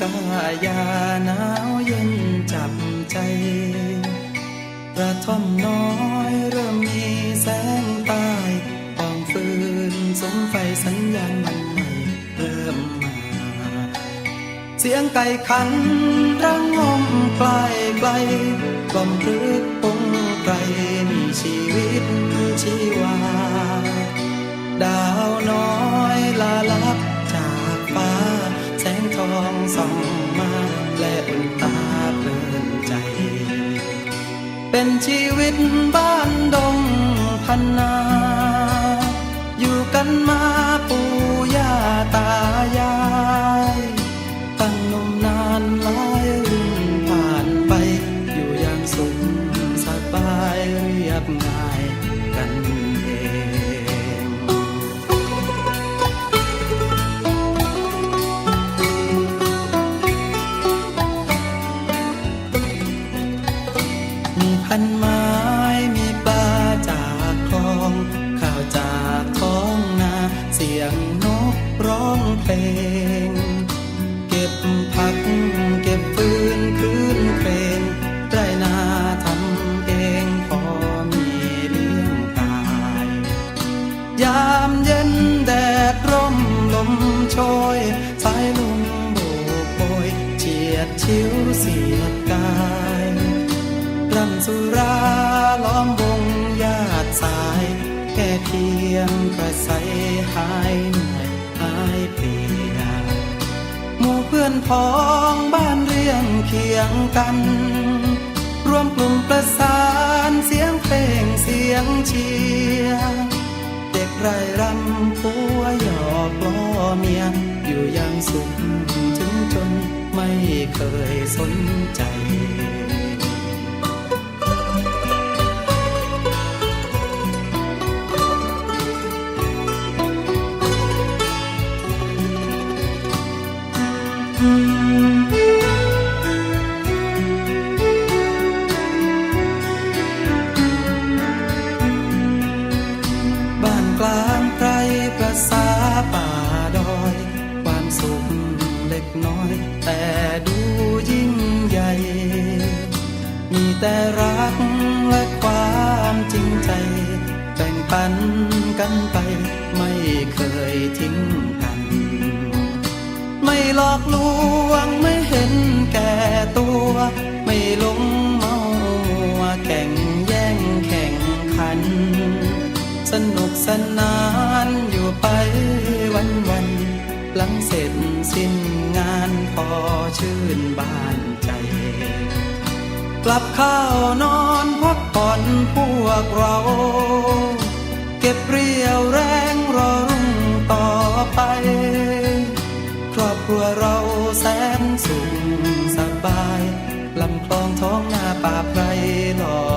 กายาหนาวเย็นจับใจกระท่อมน้อยเริ่มมีแสงตายปองฟืนสมไฟสัญญาณมันใหม่เริ่มมา เสียงไก่ขันรังงมปลายใบกล่อมรึกปงไกลมีชีวิตชีวา ดาวน้อยลาลับ องส่องมาและอุ่นตาเพลินใจ เป็นชีวิตบ้านดงพันนา อยู่กันมาปู่ย่าตา มีพันไม้มีปลาจากคลองข้าวจากท้องนาเสียงนกร้องเพลง เก็บผักเก็บฟืนคืนเพลงไรนาทำเองพอมีเลี้ยงกาย ยามเย็นแดดร่มลมโชยสายลมโบกโบยเฉียดชิวเสียดกาย สุราล้อมวงญาติสาย แค่เพียงกระใสหายเหนื่อยหายเพลียหมู่เพื่อนพ้องบ้านเรียงเคียงกัน รวมกลุ่มประสานเสียงเพลงเสียงเชียร์เด็กไรรำผัวหยอกล้อเมียอยู่อย่างสุขถึงจนไม่เคยสนใจ บ้านกลางไกลประสาป่าดอย ความสุขเล็กน้อย แต่ดูยิ่งใหญ่ มีแต่รักและความจริงใจ แบ่งปันกันไปไม่เคยทิ้งกัน หลอกลวงไม่เห็นแก่ตัว ไม่ลงเมามัวแข่งแย่งแข่งขัน สนุกสนานอยู่ไปวันวันหลังเสร็จสิ้นงานพอชื่นบานใจ กลับข้าวนอนพักผ่อนพวกเรา เก็บเรี่ยวแรงรอรุ่ง ป่าไพรหนอ